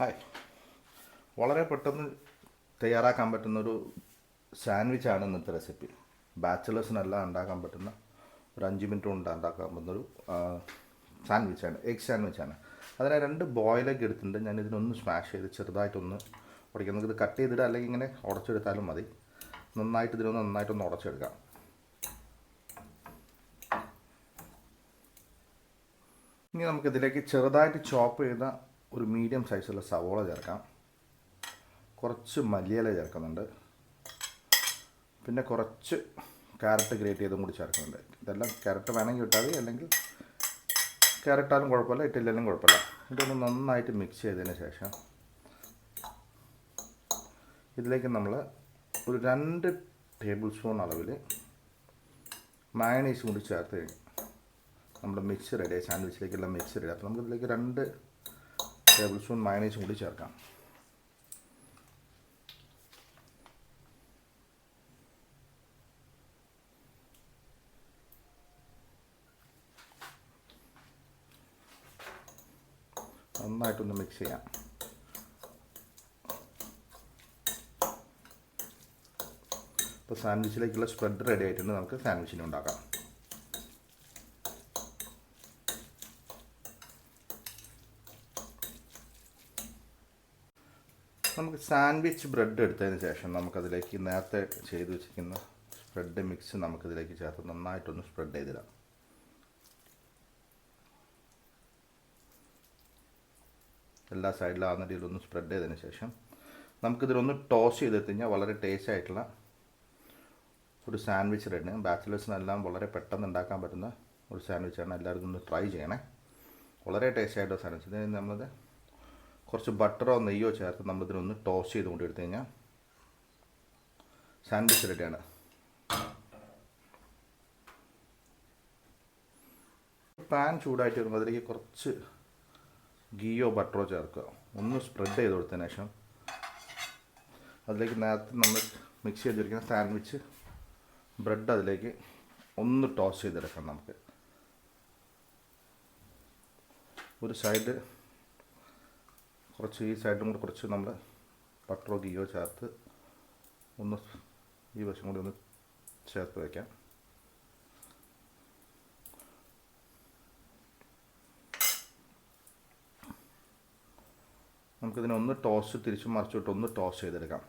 Hi. വളരെ പെട്ടെന്ന് തയ്യാറാക്കാൻ പറ്റുന്നൊരു സാൻഡ്വിച്ചാണ് ഇന്നത്തെ റെസിപ്പി. ബാച്ചിലേഴ്സിനെല്ലാം ഉണ്ടാക്കാൻ പറ്റുന്ന ഒരു അഞ്ച് മിനിറ്റ് കൊണ്ട് ഉണ്ടാക്കാൻ പറ്റുന്നൊരു സാൻഡ്വിച്ചാണ് എഗ് സാൻഡ്വിച്ചാണ് അതിനെ രണ്ട് ബോയിലൊക്കെ എടുത്തിട്ടുണ്ട്. ഞാൻ ഇതിനൊന്ന് സ്മാഷ് ചെയ്ത് ചെറുതായിട്ടൊന്ന് ഉടയ്ക്കാം. നമുക്ക് ഇത് കട്ട് ചെയ്തിടുക അല്ലെങ്കിൽ ഇങ്ങനെ ഉടച്ചെടുത്താലും മതി. നന്നായിട്ട് ഇതിനൊന്ന് നന്നായിട്ടൊന്ന് ഉടച്ചെടുക്കാം. ഇനി നമുക്കിതിലേക്ക് ചെറുതായിട്ട് ചോപ്പ് ചെയ്ത ഒരു മീഡിയം സൈസുള്ള സവോള ചേർക്കാം. കുറച്ച് മല്ലിയില ചേർക്കുന്നുണ്ട്. പിന്നെ കുറച്ച് ക്യാരറ്റ് ഗ്രേറ്റ് ചെയ്തും കൂടി ചേർക്കുന്നുണ്ട്. ഇതെല്ലാം ക്യാരറ്റ് വേണമെങ്കിൽ ഇട്ടാൽ മതി. അല്ലെങ്കിൽ ക്യാരറ്റാലും കുഴപ്പമില്ല ഇട്ടില്ലെങ്കിലും കുഴപ്പമില്ല. ഇതൊന്ന് നന്നായിട്ട് മിക്സ് ചെയ്തതിന് ശേഷം ഇതിലേക്ക് നമ്മൾ ഒരു രണ്ട് ടേബിൾ സ്പൂൺ അളവിൽ മയണൈസ് കൂടി ചേർത്ത് കഴിഞ്ഞു. നമ്മുടെ മിക്സ് റെഡി സാൻഡ്വിച്ചിലേക്കുള്ള മിക്സ് റെഡി അപ്പോൾ നമുക്കിതിലേക്ക് രണ്ട് ടേബിൾ സ്പൂൺ മയണൈസും കൂടി ചേർക്കാം. നന്നായിട്ടൊന്ന് മിക്സ് ചെയ്യാം. ഇപ്പോൾ സാൻഡ്വിച്ചിലേക്കുള്ള സ്പ്രെഡ് റെഡി ആയിട്ടുണ്ട്. നമുക്ക് സാൻഡ്വിച്ചിന് ഉണ്ടാക്കാം. നമുക്ക് സാൻഡ്വിച്ച് ബ്രെഡ് എടുത്തതിന് ശേഷം നമുക്കതിലേക്ക് നേരത്തെ ചെയ്ത് വെച്ചിരിക്കുന്ന സ്പ്രെഡ് മിക്സ് നമുക്കിതിലേക്ക് ചേർത്ത് നന്നായിട്ടൊന്ന് സ്പ്രെഡ് ചെയ്തിടാം. എല്ലാ സൈഡിലും ആ രീതിയിലൊന്ന് സ്പ്രെഡ് ചെയ്തതിന് ശേഷം നമുക്കിതിലൊന്ന് ടോസ് ചെയ്ത് കഴിഞ്ഞാൽ വളരെ ടേസ്റ്റ് ആയിട്ടുള്ള ഒരു സാൻഡ്വിച്ച് റെഡി ബാച്ചിലേഴ്സിനെല്ലാം വളരെ പെട്ടെന്ന് ഉണ്ടാക്കാൻ പറ്റുന്ന ഒരു സാൻഡ്വിച്ചാണ് എല്ലാവരും ഒന്ന് ട്രൈ ചെയ്യണേ. വളരെ ടേസ്റ്റ് ആയിട്ടുള്ള സാൻഡ്വിച്ച്. നമ്മളത് കുറച്ച് ബട്ടറോ നെയ്യോ ചേർത്ത് നമ്മളിതിനൊന്ന് ടോസ്റ്റ് ചെയ്ത് എടുത്തു കഴിഞ്ഞാൽ സാൻഡ്വിച്ച് റെഡിയാണ്. പാൻ ചൂടായിട്ട് വരുമ്പോൾ അതിലേക്ക് കുറച്ച് ഗീയോ ബട്ടറോ ചേർക്കുക. ഒന്ന് സ്പ്രെഡ് ചെയ്ത് കൊടുത്തതിന് ശേഷം അതിലേക്ക് നേരത്തെ നമ്മൾ മിക്സ് ചെയ്തിരിക്കുന്ന സാൻഡ്വിച്ച് ബ്രെഡ് അതിലേക്ക് ഒന്ന് ടോസ് ചെയ്തെടുക്കാം നമുക്ക്. ഒരു സൈഡ് കുറച്ച് ഈ സൈഡും കൂടെ കുറച്ച് നമ്മൾ ബട്ടറോ ഗീയോ ചേർത്ത് ഒന്ന് ഈ വശം കൂടി ഒന്ന് ചേർത്ത് വയ്ക്കാം നമുക്കിതിനെ ഒന്ന് ടോസ്റ്റ് തിരിച്ച് മറിച്ചിട്ട് ഒന്ന് ടോസ്റ്റ് ചെയ്തെടുക്കാം.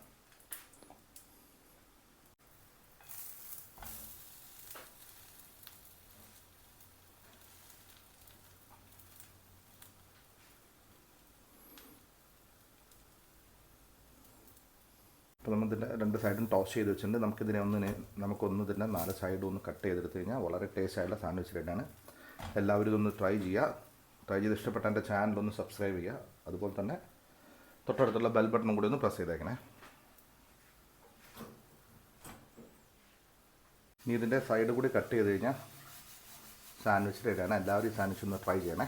അപ്പോൾ നമ്മൾ ഇതിന്റെ രണ്ട് സൈഡും ടോസ് ചെയ്ത് വെച്ചിട്ടുണ്ട്. നമുക്കിതിനെ ഒന്ന് നമുക്കൊന്ന് ഇതിന്റെ നാല് സൈഡും ഒന്ന് കട്ട് ചെയ്തെടുത്ത് കഴിഞ്ഞാൽ വളരെ ടേസ്റ്റ് ആയിട്ടുള്ള സാൻഡ്വിച്ച് റെഡിയാണ് എല്ലാവരും ഇതൊന്ന് ട്രൈ ചെയ്യുക. ട്രൈ ചെയ്ത് ഇഷ്ടപ്പെട്ട എന്റെ ചാനലൊന്ന് സബ്സ്ക്രൈബ് ചെയ്യുക. അതുപോലെ തന്നെ തൊട്ടടുത്തുള്ള ബെൽ ബട്ടണും കൂടി ഒന്ന് പ്രസ് ചെയ്തേക്കണേ. ഇനി ഇതിന്റെ സൈഡ് കൂടി കട്ട് ചെയ്ത് കഴിഞ്ഞാൽ സാൻഡ്വിച്ച് റെഡിയാണ് എല്ലാവരും ഈ സാൻഡ്വിച്ച് ഒന്ന് ട്രൈ ചെയ്യണേ.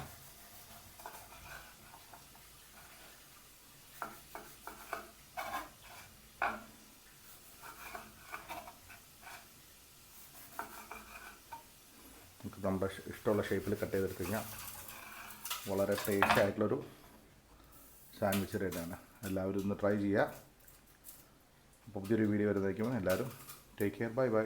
നമ്മുടെ ഇഷ്ടമുള്ള ഷേപ്പിൽ കട്ട് ചെയ്തെടുത്ത് കഴിഞ്ഞാൽ വളരെ ടേസ്റ്റ് ആയിട്ടുള്ളൊരു സാൻഡ്വിച്ച് റെഡിയാണ് എല്ലാവരും ഒന്ന് ട്രൈ ചെയ്യുക. അപ്പോൾ പുതിയൊരു വീഡിയോ വരുന്നതായിരിക്കും. എല്ലാവരും ടേക്ക് കെയർ ബൈ ബൈ